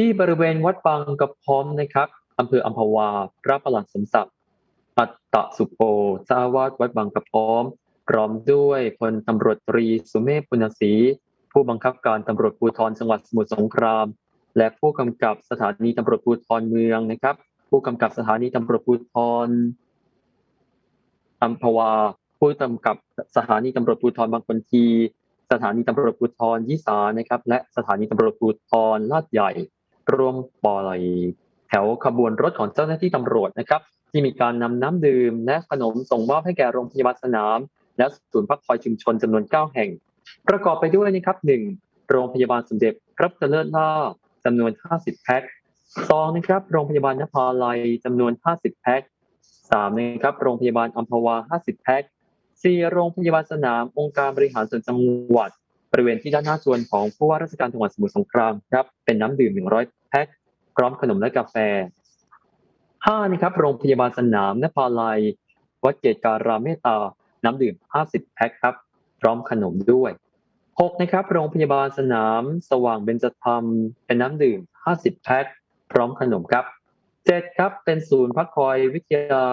ที่บริเวณวัดบางกระพร้อมนะครับอำเภออัมพวา พระประหลัดสมศักดิ์อัตตสุโภเจ้าวาสวัดบางกระพร้อม พร้อมด้วยพลตำรวจตรีสุเมธปุณศรีผู้บังคับการตำรวจภูธรจังหวัดสมุทรสงคราม และผู้กำกับสถานีตำรวจภูธรเมืองนะครับ ผู้กำกับสถานีตำรวจภูธรอัมพวา ผู้กำกับสถานีตำรวจภูธรบางคนที สถานีตำรวจภูธรยี่สานะครับ และสถานีตำรวจภูธรลาดใหญ่ รวมปล่อยแถวขบวนรถของเจ้าหน้าที่ตำรวจนะครับ ที่มีการนำน้ำดื่มและขนมส่งมอบให้แก่โรงพยาบาลสนาม และศูนย์พักคอยชุมชนจำนวน 9 แห่ง ประกอบไปด้วยนะครับ1โรงพยาบาลสมเด็จพระเลิศล่าจำนวน 50 แพ็ค2นะครับ โรงพยาบาลนภาลัยจำนวน 50 แพ็ค3นะครับ โรงพยาบาลอัมพวา 50 แพ็ค4โรงพยาบาลสนาม องค์การบริหารส่วนจังหวัด บริเวณที่ด้านหน้าจวนของผู้ว่าราชการจังหวัดสมุทรสงครามครับเป็นน้ำดื่ม 100 แพ็คพร้อมขนมและกาแฟ5นะครับโรงพยาบาลสนามนภาลัย วัดเกตการามเมตตา น้ำดื่ม 50 แพ็คครับ พร้อมขนมด้วย 6 นะครับ โรงพยาบาลสนาม สว่างเบญจธรรม เป็นน้ำดื่ม 50 แพ็ค พร้อมขนมครับ 7 ครับ เป็นศูนย์พักคอยวิทยา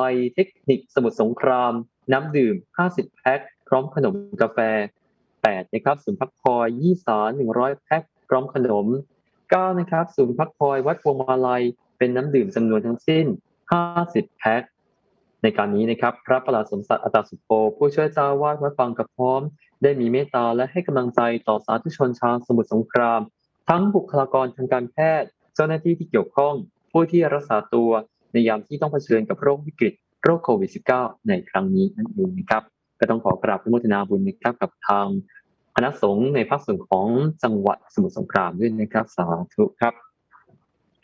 ลัยเทคนิคสมุทรสงคราม น้ำดื่ม 50 แพ็ค พร้อมขนมกาแฟ 8นะครับศูนย์พักคอยยี่สา100 แพ็คพร้อมขนม 9 นะครับศูนย์พักคอยวัดพวงมาลัยเป็นน้ำดื่มจำนวนทั้งสิ้น 50 แพ็คในการนี้นะครับพระประหลัดสมศักดิ์อัตสุโภผู้ช่วยเจ้าอาวาดวัดบางกระพร้อม ได้มีเมตตาและให้กำลังใจต่อสาธุชนชาวสมุทรสงคราม ทั้งบุคลากรทางการแพทย์ เจ้าหน้าที่ที่เกี่ยวข้อง ผู้ที่รักษาตัวในยามที่ต้องเผชิญกับโรควิกฤตโรคโควิด -19 ในครั้งนี้นั่นเองนะครับ ก็ต้องขอกราบอนุโมทนาบุญนะครับกับทางคณะสงฆ์ในภาคส่วนของจังหวัดสมุทรสงครามด้วยนะครับสาธุครับ